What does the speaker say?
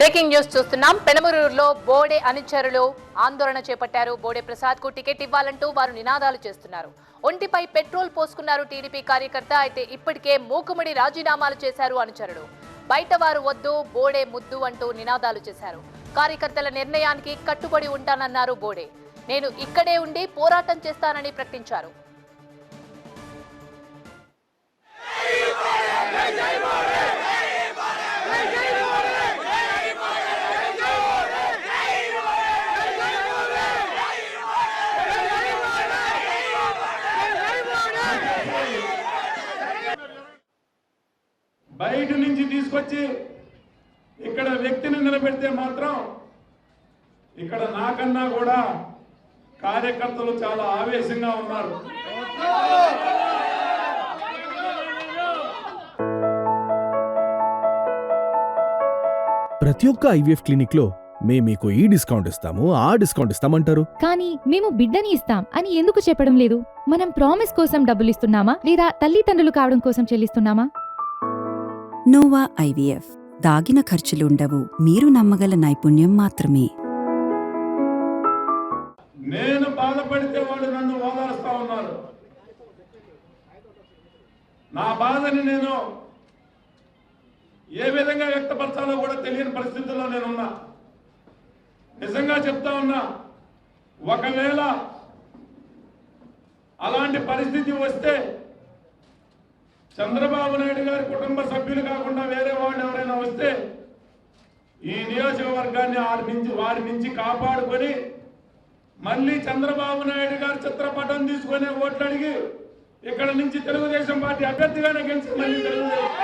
Breaking news చూస్తున్నాం. పెనమలూరులో బోడే అనుచరులు ఆందోళన చేపట్టారు. బోడే ప్రసాద్కు టికెట్ ఇవ్వాలంటూ వారు నినాదాలు చేస్తున్నారు. ఒంటిపై పెట్రోల్ పోసుకున్నారు టీడీపీ కార్యకర్త. అయితే ఇప్పటికే మూకుముడి రాజీనామాలు చేశారు అనుచరుడు బయట వారు వద్దు బోడే ముద్దు అంటూ నినాదాలు చేశారు. కార్యకర్తల నిర్ణయానికి కట్టుబడి ఉంటానన్నారు బోడే. నేను ఇక్కడే ఉండి పోరాటం చేస్తానని ప్రకటించారు. బయట నుంచి తీసుకొచ్చి ఇక్కడ వ్యక్తిని నిలబెడితే మాత్రం ఇక్కడ నాకన్నా కూడా కార్యకర్తలు చాలా ఆవేశంగా ఉన్నారు. ప్రతి ఒక్క ఐవీఎఫ్ క్లినిక్లో మేము మీకు ఈ డిస్కౌంట్ ఇస్తాము ఆ డిస్కౌంట్ ఇస్తామంటారు. కానీ మేము బిడ్డని ఇస్తాం అని ఎందుకు చెప్పడం లేదు? మనం ప్రామిస్ కోసం డబ్బులు ఇస్తున్నామా లేదా తల్లిదండ్రులు కావడం కోసం చెల్లిస్తున్నామా? Nova IVF. దాగిన ఖర్చులుండవు. మీరు నమ్మగల నైపుణ్యం మాత్రమే. నేను బాధపడితే వాళ్ళు నన్ను ఓదారుస్తా ఉన్నారు. నా బాధని నేను ఏ విధంగా వ్యక్తపరచాలో కూడా తెలియని పరిస్థితుల్లో నేనున్నా. నిజంగా చెప్తా ఉన్నా ఒకవేళ అలాంటి పరిస్థితి వస్తే చంద్రబాబు నాయుడు గారి కుటుంబ సభ్యులు కాకుండా వేరే వాళ్ళు ఎవరైనా వస్తే ఈ నియోజకవర్గాన్ని వారి నుంచి వారి నుంచి కాపాడుకొని మళ్ళీ చంద్రబాబు నాయుడు గారి చిత్రపటం తీసుకొని ఓట్లు అడిగి ఇక్కడ నుంచి తెలుగుదేశం పార్టీ అభ్యర్థిగానే గెలిచి మళ్ళీ తెలుగుదేశం